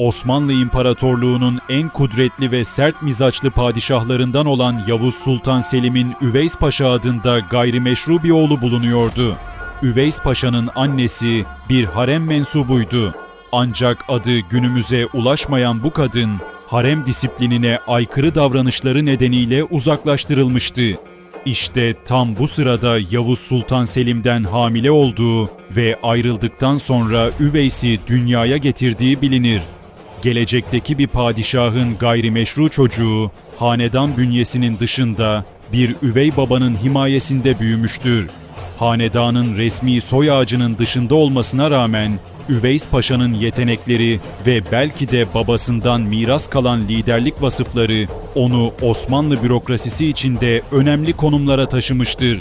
Osmanlı İmparatorluğu'nun en kudretli ve sert mizaçlı padişahlarından olan Yavuz Sultan Selim'in Üveys Paşa adında gayrimeşru bir oğlu bulunuyordu. Üveys Paşa'nın annesi bir harem mensubuydu. Ancak adı günümüze ulaşmayan bu kadın, harem disiplinine aykırı davranışları nedeniyle uzaklaştırılmıştı. İşte tam bu sırada Yavuz Sultan Selim'den hamile olduğu ve ayrıldıktan sonra Üveys'i dünyaya getirdiği bilinir. Gelecekteki bir padişahın gayrimeşru çocuğu, hanedan bünyesinin dışında bir üvey babanın himayesinde büyümüştür. Hanedanın resmi soy ağacının dışında olmasına rağmen Üveys Paşa'nın yetenekleri ve belki de babasından miras kalan liderlik vasıfları onu Osmanlı bürokrasisi içinde önemli konumlara taşımıştır.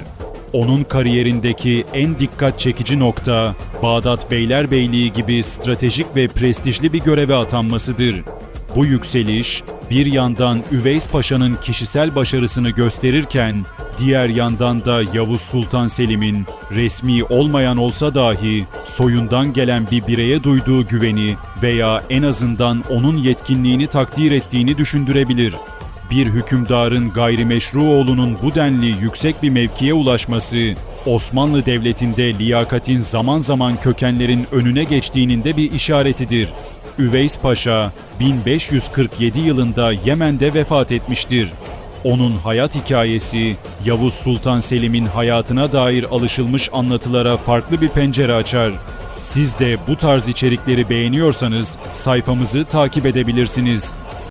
Onun kariyerindeki en dikkat çekici nokta Bağdat Beylerbeyliği gibi stratejik ve prestijli bir göreve atanmasıdır. Bu yükseliş bir yandan Üveys Paşa'nın kişisel başarısını gösterirken diğer yandan da Yavuz Sultan Selim'in resmi olmayan olsa dahi soyundan gelen bir bireye duyduğu güveni veya en azından onun yetkinliğini takdir ettiğini düşündürebilir. Bir hükümdarın gayrimeşru oğlunun bu denli yüksek bir mevkiye ulaşması, Osmanlı Devleti'nde liyakatin zaman zaman kökenlerin önüne geçtiğinin de bir işaretidir. Üveys Paşa 1547 yılında Yemen'de vefat etmiştir. Onun hayat hikayesi Yavuz Sultan Selim'in hayatına dair alışılmış anlatılara farklı bir pencere açar. Siz de bu tarz içerikleri beğeniyorsanız sayfamızı takip edebilirsiniz.